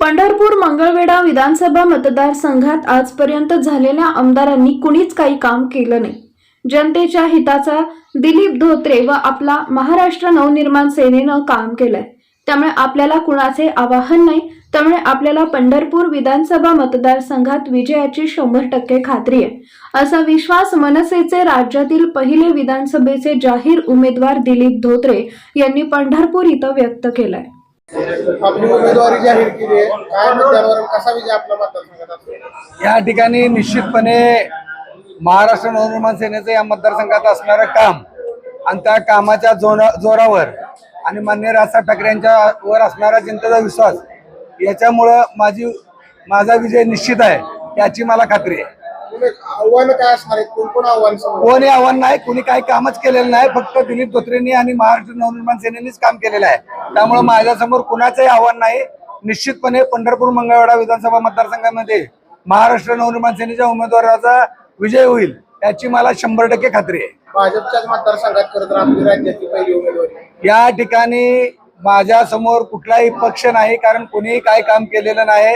पंढरपूर मंगळवेढा विधानसभा मतदारसंघात आजपर्यंत झालेल्या आमदारांनी कुणीच काही काम केलं नाही. जनतेच्या हिताचा दिलीप धोत्रे व आपला महाराष्ट्र नवनिर्माण सेनेनं काम केलंय. त्यामुळे आपल्याला कुणाचे आवाहन नाही त्यामुळे आपल्याला पंढरपूर विधानसभा मतदारसंघात विजयाची शंभर टक्के खात्री आहे. असा विश्वास मनसेचे राज्यातील पहिले विधानसभेचे जाहीर उमेदवार दिलीप धोत्रे यांनी पंढरपूर इथं व्यक्त केलाय. आपली उमेदवारी जाहीर केली आहे. काय मुद्द्यावर कसा विजय आपला मतदारसंघात असेल या ठिकाणी निश्चितपणे महाराष्ट्र नवनिर्माण सेनेचं या मतदारसंघात असणारं काम आणि त्या कामाच्या जोरा जोरावर आणि मान्य राजसाहेब ठाकरे यांच्या वर असणारा जनतेचा विश्वास याच्यामुळं माझी माझा विजय निश्चित आहे याची मला खात्री आहे. आव्हानं काय असणार आहेत कोण कोण आव्हान कोणी आव्हान नाही कुणी काही कामच केलेलं नाही फक्त दिलीप धोत्रेंनी आणि महाराष्ट्र नवनिर्माण सेनेनेच काम केलेलं आहे. त्यामुळे माझ्यासमोर कुणाचंही आव्हान नाही. निश्चितपणे पंढरपूर मंगळवेढा विधानसभा मतदारसंघामध्ये महाराष्ट्र नवनिर्माण सेनेच्या उमेदवाराचा विजय होईल याची मला शंभर टक्के खात्री आहे. भाजपच्याच मतदारसंघात खरं तर आपली राज्याची पहिली उमेदवारी. या ठिकाणी माझ्यासमोर कुठलाही पक्ष नाही कारण कोणीही काय काम केलेलं नाही.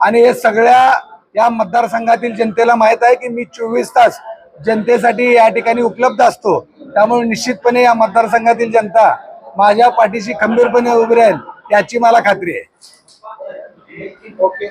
आणि हे सगळ्या या मतदारसंघातील जनतेला माहीत आहे की मी चोवीस तास जनतेसाठी या ठिकाणी उपलब्ध असतो. त्यामुळे निश्चितपणे या मतदारसंघातील जनता माझ्या पाठीशी खंबीरपणे उभी राहील याची मला खात्री आहे. ओके.